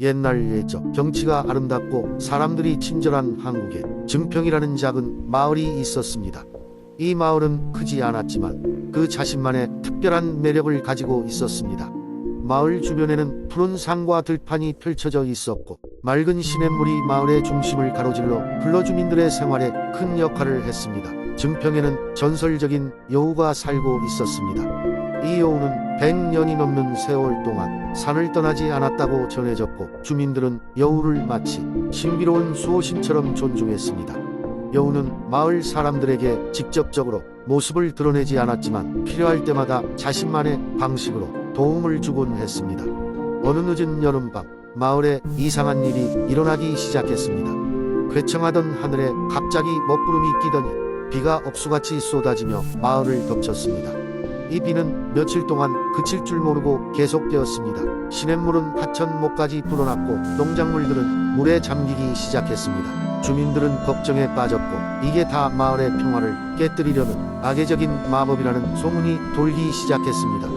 옛날 예적 경치가 아름답고 사람들이 친절한 한국에 증평이라는 작은 마을이 있었습니다. 이 마을은 크지 않았지만 그 자신만의 특별한 매력을 가지고 있었습니다. 마을 주변에는 푸른 산과 들판이 펼쳐져 있었고 맑은 시냇물이 마을의 중심을 가로질러 불러주민들의 생활에 큰 역할을 했습니다. 증평에는 전설적인 여우가 살고 있었습니다. 이 여우는 100년이 넘는 세월 동안 산을 떠나지 않았다고 전해졌고 주민들은 여우를 마치 신비로운 수호신처럼 존중했습니다. 여우는 마을 사람들에게 직접적으로 모습을 드러내지 않았지만 필요할 때마다 자신만의 방식으로 도움을 주곤 했습니다. 어느 늦은 여름밤 마을에 이상한 일이 일어나기 시작했습니다. 괴청하던 하늘에 갑자기 먹구름이 끼더니 비가 억수같이 쏟아지며 마을을 덮쳤습니다. 이 비는 며칠 동안 그칠 줄 모르고 계속되었습니다. 시냇물은 하천 목까지 불어났고 농작물들은 물에 잠기기 시작했습니다. 주민들은 걱정에 빠졌고 이게 다 마을의 평화를 깨뜨리려는 악의적인 마법이라는 소문이 돌기 시작했습니다.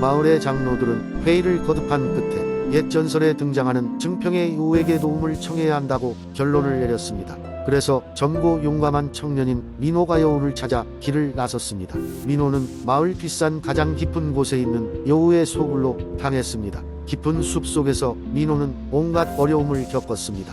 마을의 장로들은 회의를 거듭한 끝에 옛 전설에 등장하는 증평의 요우에게 도움을 청해야 한다고 결론을 내렸습니다. 그래서 젊고 용감한 청년인 민호가 여우를 찾아 길을 나섰습니다. 민호는 마을 뒷산 가장 깊은 곳에 있는 여우의 소굴로 향했습니다. 깊은 숲 속에서 민호는 온갖 어려움을 겪었습니다.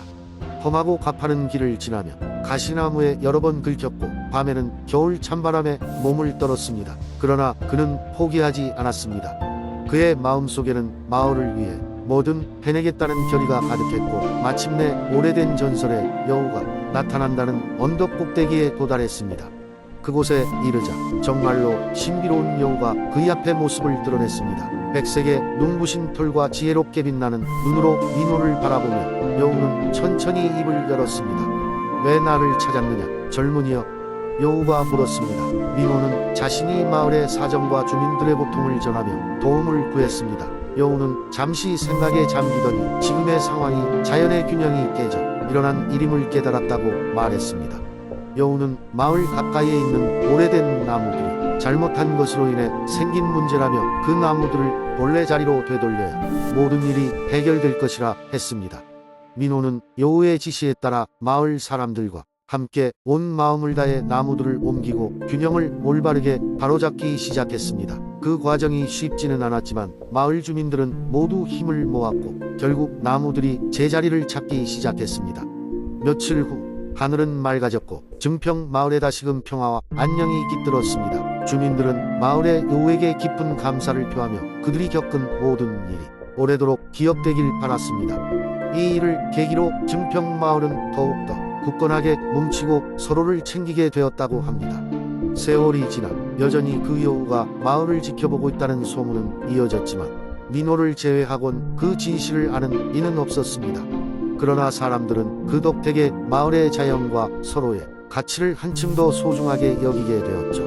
험하고 가파른 길을 지나며 가시나무에 여러 번 긁혔고 밤에는 겨울 찬바람에 몸을 떨었습니다. 그러나 그는 포기하지 않았습니다. 그의 마음속에는 마을을 위해 뭐든 해내겠다는 결의가 가득했고 마침내 오래된 전설의 여우가 나타난다는 언덕 꼭대기에 도달했습니다. 그곳에 이르자 정말로 신비로운 여우가 그의 앞에 모습을 드러냈습니다. 백색의 눈부신 털과 지혜롭게 빛나는 눈으로 민호를 바라보며 여우는 천천히 입을 열었습니다. 왜 나를 찾았느냐 젊은이여 여우가 물었습니다. 민호는 자신이 마을의 사정과 주민들의 고통을 전하며 도움을 구했습니다. 여우는 잠시 생각에 잠기더니 지금의 상황이 자연의 균형이 깨져 일어난 일임을 깨달았다고 말했습니다. 여우는 마을 가까이에 있는 오래된 나무들이 잘못한 것으로 인해 생긴 문제라며 그 나무들을 본래 자리로 되돌려야 모든 일이 해결될 것이라 했습니다. 민호는 여우의 지시에 따라 마을 사람들과 함께 온 마음을 다해 나무들을 옮기고 균형을 올바르게 바로잡기 시작했습니다. 그 과정이 쉽지는 않았지만 마을 주민들은 모두 힘을 모았고 결국 나무들이 제자리를 찾기 시작했습니다. 며칠 후 하늘은 맑아졌고 증평 마을에 다시금 평화와 안녕이 깃들었습니다. 주민들은 마을의 여우에게 깊은 감사를 표하며 그들이 겪은 모든 일이 오래도록 기억되길 바랐습니다. 이 일을 계기로 증평 마을은 더욱더 굳건하게 뭉치고 서로를 챙기게 되었다고 합니다. 세월이 지나 여전히 그 여우가 마을을 지켜보고 있다는 소문은 이어졌지만 민호를 제외하곤 그 진실을 아는 이는 없었습니다. 그러나 사람들은 그 덕택에 마을의 자연과 서로의 가치를 한층 더 소중하게 여기게 되었죠.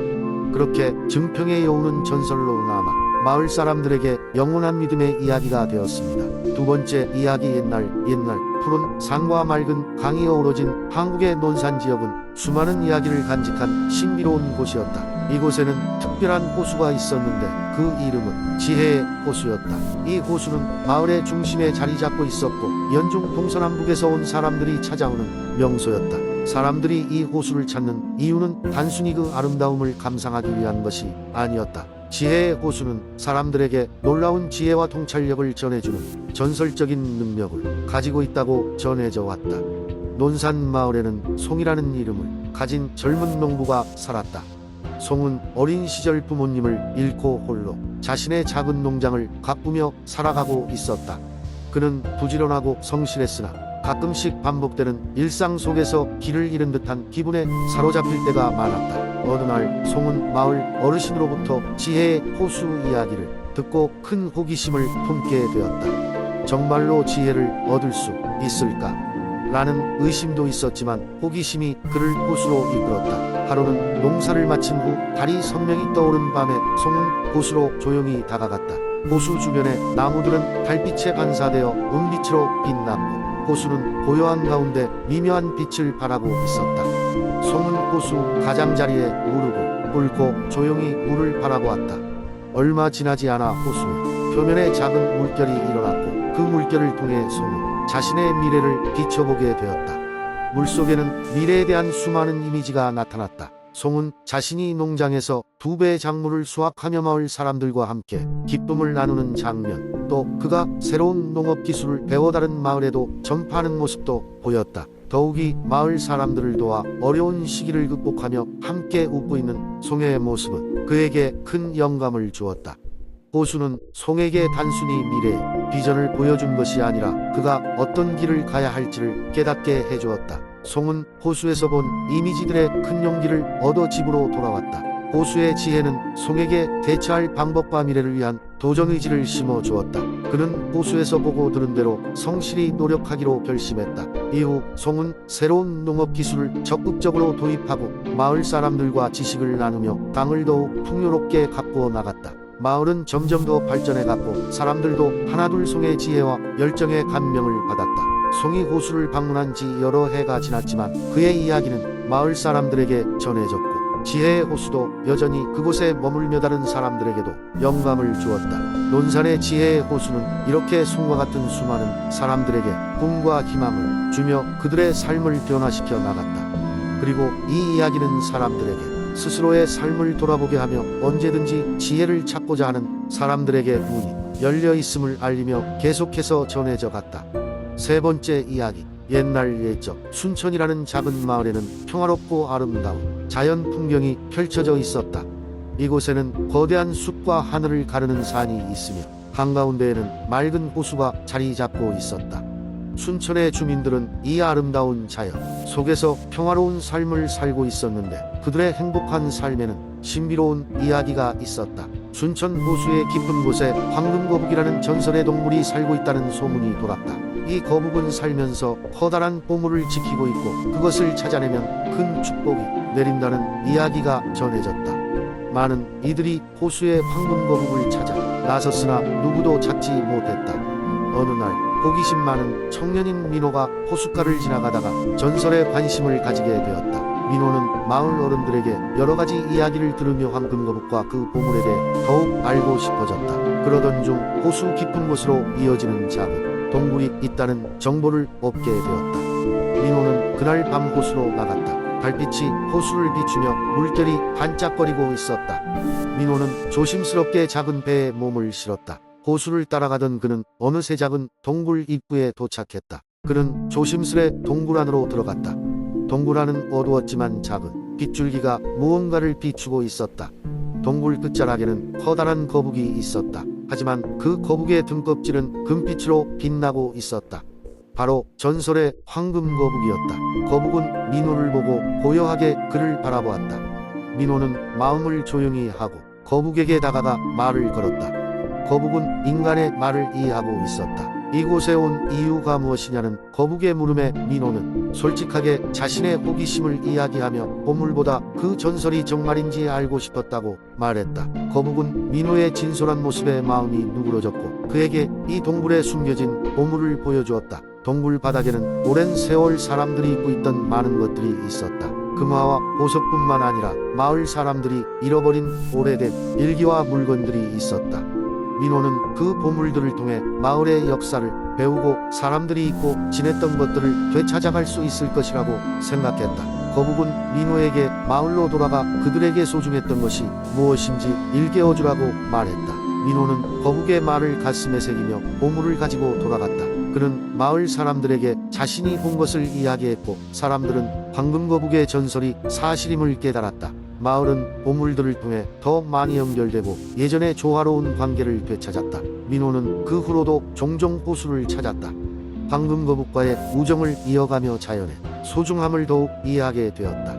그렇게 증평의 여우는 전설로 남아 마을 사람들에게 영원한 믿음의 이야기가 되었습니다. 두 번째 이야기 옛날 옛날 푸른 산과 맑은 강이 어우러진 한국의 논산 지역은 수많은 이야기를 간직한 신비로운 곳이었다. 이곳에는 특별한 호수가 있었는데 그 이름은 지혜의 호수였다. 이 호수는 마을의 중심에 자리 잡고 있었고 연중 동서남북에서 온 사람들이 찾아오는 명소였다. 사람들이 이 호수를 찾는 이유는 단순히 그 아름다움을 감상하기 위한 것이 아니었다. 지혜의 호수는 사람들에게 놀라운 지혜와 통찰력을 전해주는 전설적인 능력을 가지고 있다고 전해져 왔다. 논산 마을에는 송이라는 이름을 가진 젊은 농부가 살았다. 송은 어린 시절 부모님을 잃고 홀로 자신의 작은 농장을 가꾸며 살아가고 있었다. 그는 부지런하고 성실했으나 가끔씩 반복되는 일상 속에서 길을 잃은 듯한 기분에 사로잡힐 때가 많았다. 어느 날 송은 마을 어르신으로부터 지혜의 호수 이야기를 듣고 큰 호기심을 품게 되었다. 정말로 지혜를 얻을 수 있을까? 라는 의심도 있었지만 호기심이 그를 호수로 이끌었다. 하루는 농사를 마친 후 달이 선명히 떠오른 밤에 송은 호수로 조용히 다가갔다. 호수 주변의 나무들은 달빛에 반사되어 은빛으로 빛났고 호수는 고요한 가운데 미묘한 빛을 발하고 있었다. 송은 호수 가장자리에 무릎을 꿇고 조용히 물을 바라보았다. 얼마 지나지 않아 호수의 표면에 작은 물결이 일어났고 그 물결을 통해 송은 자신의 미래를 비춰보게 되었다. 물속에는 미래에 대한 수많은 이미지가 나타났다. 송은 자신이 농장에서 두 배의 작물을 수확하며 마을 사람들과 함께 기쁨을 나누는 장면, 또 그가 새로운 농업 기술을 배워 다른 마을에도 전파하는 모습도 보였다. 더욱이 마을 사람들을 도와 어려운 시기를 극복하며 함께 웃고 있는 송의 모습은 그에게 큰 영감을 주었다. 호수는 송에게 단순히 미래의 비전을 보여준 것이 아니라 그가 어떤 길을 가야 할지를 깨닫게 해주었다. 송은 호수에서 본 이미지들의 큰 용기를 얻어 집으로 돌아왔다. 호수의 지혜는 송에게 대처할 방법과 미래를 위한 도전 의지를 심어 주었다. 그는 호수에서 보고 들은 대로 성실히 노력하기로 결심했다. 이후 송은 새로운 농업 기술을 적극적으로 도입하고 마을 사람들과 지식을 나누며 땅을 더욱 풍요롭게 가꾸어 나갔다. 마을은 점점 더 발전해갔고 사람들도 하나둘 송의 지혜와 열정에 감명을 받았다. 송이 호수를 방문한 지 여러 해가 지났지만 그의 이야기는 마을 사람들에게 전해졌고 지혜의 호수도 여전히 그곳에 머물며 다른 사람들에게도 영감을 주었다. 논산의 지혜의 호수는 이렇게 송과 같은 수많은 사람들에게 꿈과 희망을 주며 그들의 삶을 변화시켜 나갔다. 그리고 이 이야기는 사람들에게 스스로의 삶을 돌아보게 하며 언제든지 지혜를 찾고자 하는 사람들에게 문이 열려 있음을 알리며 계속해서 전해져 갔다. 세 번째 이야기. 옛날 옛적 순천이라는 작은 마을에는 평화롭고 아름다운 자연 풍경이 펼쳐져 있었다. 이곳에는 거대한 숲과 하늘을 가르는 산이 있으며 한가운데에는 맑은 호수가 자리 잡고 있었다. 순천의 주민들은 이 아름다운 자연 속에서 평화로운 삶을 살고 있었는데 그들의 행복한 삶에는 신비로운 이야기가 있었다. 순천 호수의 깊은 곳에 황금거북이라는 전설의 동물이 살고 있다는 소문이 돌았다. 이 거북은 살면서 커다란 보물을 지키고 있고 그것을 찾아내면 큰 축복이 내린다는 이야기가 전해졌다. 많은 이들이 호수의 황금거북을 찾아 나섰으나 누구도 찾지 못했다. 어느 날 호기심 많은 청년인 민호가 호숫가를 지나가다가 전설에 관심을 가지게 되었다. 민호는 마을 어른들에게 여러 가지 이야기를 들으며 황금거북과 그 보물에 대해 더욱 알고 싶어졌다. 그러던 중 호수 깊은 곳으로 이어지는 작은 동굴이 있다는 정보를 얻게 되었다. 민호는 그날 밤 호수로 나갔다. 달빛이 호수를 비추며 물결이 반짝거리고 있었다. 민호는 조심스럽게 작은 배에 몸을 실었다. 호수를 따라가던 그는 어느새 작은 동굴 입구에 도착했다. 그는 조심스레 동굴 안으로 들어갔다. 동굴 안은 어두웠지만 작은 빗줄기가 무언가를 비추고 있었다. 동굴 끝자락에는 커다란 거북이 있었다. 하지만 그 거북이의 등껍질은 금빛으로 빛나고 있었다. 바로 전설의 황금 거북이었다. 거북은 민호를 보고 고요하게 그를 바라보았다. 민호는 마음을 조용히 하고 거북에게 다가가 말을 걸었다. 거북은 인간의 말을 이해하고 있었다. 이곳에 온 이유가 무엇이냐는 거북의 물음에 민호는 솔직하게 자신의 호기심을 이야기하며 보물보다 그 전설이 정말인지 알고 싶었다고 말했다. 거북은 민호의 진솔한 모습에 마음이 누그러졌고 그에게 이 동굴에 숨겨진 보물을 보여주었다. 동굴 바닥에는 오랜 세월 사람들이 입고 있던 많은 것들이 있었다. 금화와 보석뿐만 아니라 마을 사람들이 잃어버린 오래된 일기와 물건들이 있었다. 민호는 그 보물들을 통해 마을의 역사를 배우고 사람들이 잊고 지냈던 것들을 되찾아갈 수 있을 것이라고 생각했다. 거북은 민호에게 마을로 돌아가 그들에게 소중했던 것이 무엇인지 일깨워주라고 말했다. 민호는 거북의 말을 가슴에 새기며 보물을 가지고 돌아갔다. 그는 마을 사람들에게 자신이 본 것을 이야기했고 사람들은 황금거북의 전설이 사실임을 깨달았다. 마을은 보물들을 통해 더 많이 연결되고 예전의 조화로운 관계를 되찾았다. 민호는 그 후로도 종종 호수를 찾았다. 황금거북과의 우정을 이어가며 자연의 소중함을 더욱 이해하게 되었다.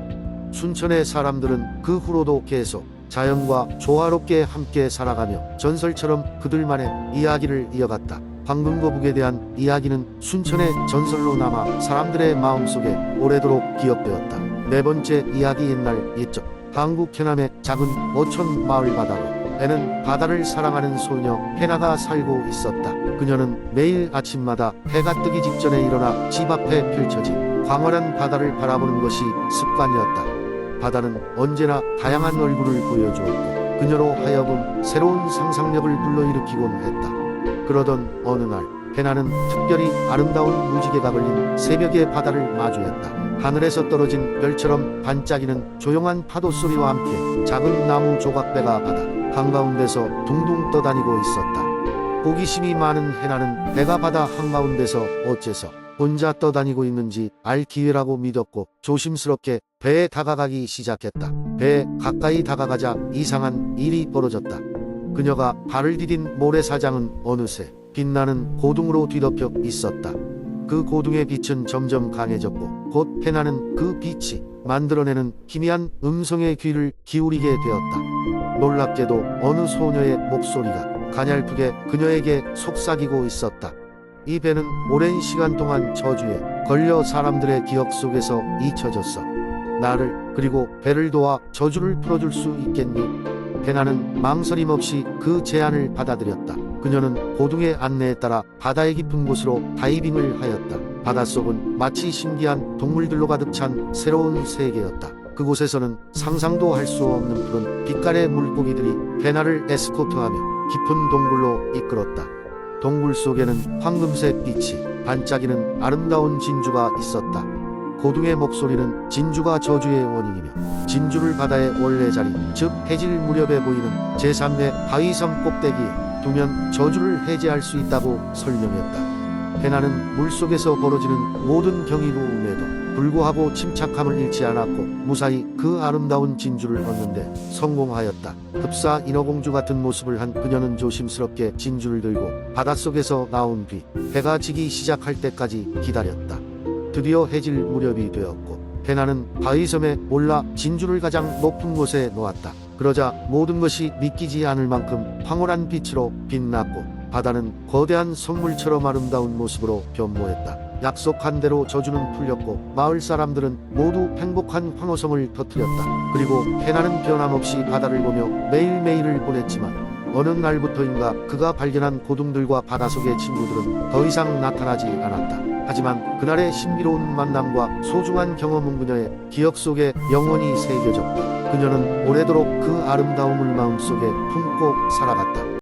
순천의 사람들은 그 후로도 계속 자연과 조화롭게 함께 살아가며 전설처럼 그들만의 이야기를 이어갔다. 황금거북에 대한 이야기는 순천의 전설로 남아 사람들의 마음속에 오래도록 기억되었다. 네 번째 이야기 옛날 옛적 한국 해남의 작은 어촌 마을 바다로 에는 바다를 사랑하는 소녀 헤나가 살고 있었다. 그녀는 매일 아침마다 해가 뜨기 직전에 일어나 집 앞에 펼쳐진 광활한 바다를 바라보는 것이 습관이었다. 바다는 언제나 다양한 얼굴을 보여주었고 그녀로 하여금 새로운 상상력을 불러일으키곤 했다. 그러던 어느 날 페나는 특별히 아름다운 무지개가 걸린 새벽의 바다를 마주했다. 하늘에서 떨어진 별처럼 반짝이는 조용한 파도 소리와 함께 작은 나무 조각배가 바다 한가운데서 둥둥 떠다니고 있었다. 호기심이 많은 해나는 배가 바다 한가운데서 어째서 혼자 떠다니고 있는지 알 기회라고 믿었고 조심스럽게 배에 다가가기 시작했다. 배에 가까이 다가가자 이상한 일이 벌어졌다. 그녀가 발을 디딘 모래사장은 어느새 빛나는 고둥으로 뒤덮여 있었다. 그 고둥의 빛은 점점 강해졌고 곧 해나는 그 빛이 만들어내는 희미한 음성의 귀를 기울이게 되었다. 놀랍게도 어느 소녀의 목소리가 가냘프게 그녀에게 속삭이고 있었다. 이 배는 오랜 시간 동안 저주에 걸려 사람들의 기억 속에서 잊혀졌어. 나를 그리고 배를 도와 저주를 풀어줄 수 있겠니? 베나는 망설임 없이 그 제안을 받아들였다. 그녀는 고둥의 안내에 따라 바다의 깊은 곳으로 다이빙을 하였다. 바닷속은 마치 신기한 동물들로 가득 찬 새로운 세계였다. 그곳에서는 상상도 할 수 없는 푸른 빛깔의 물고기들이 베나를 에스코트하며 깊은 동굴로 이끌었다. 동굴 속에는 황금색 빛이 반짝이는 아름다운 진주가 있었다. 고둥의 목소리는 진주가 저주의 원인이며 진주를 바다의 원래 자리 즉 해질 무렵에 보이는 제3의 바위섬 꼭대기에 두면 저주를 해제할 수 있다고 설명했다. 페나는 물속에서 벌어지는 모든 경이로움에도 불구하고 침착함을 잃지 않았고 무사히 그 아름다운 진주를 얻는데 성공하였다. 흡사 인어공주 같은 모습을 한 그녀는 조심스럽게 진주를 들고 바닷속에서 나온 뒤 해가 지기 시작할 때까지 기다렸다. 드디어 해질 무렵이 되었고 페나는 바위섬에 올라 진주를 가장 높은 곳에 놓았다. 그러자 모든 것이 믿기지 않을 만큼 황홀한 빛으로 빛났고 바다는 거대한 선물처럼 아름다운 모습으로 변모했다. 약속한 대로 저주는 풀렸고 마을 사람들은 모두 행복한 황호성을 터뜨렸다. 그리고 페나는 변함없이 바다를 보며 매일매일을 보냈지만 어느 날부터인가 그가 발견한 고둥들과 바닷속의 친구들은 더 이상 나타나지 않았다. 하지만 그날의 신비로운 만남과 소중한 경험은 그녀의 기억 속에 영원히 새겨졌다. 그녀는 오래도록 그 아름다움을 마음속에 품고 살아갔다.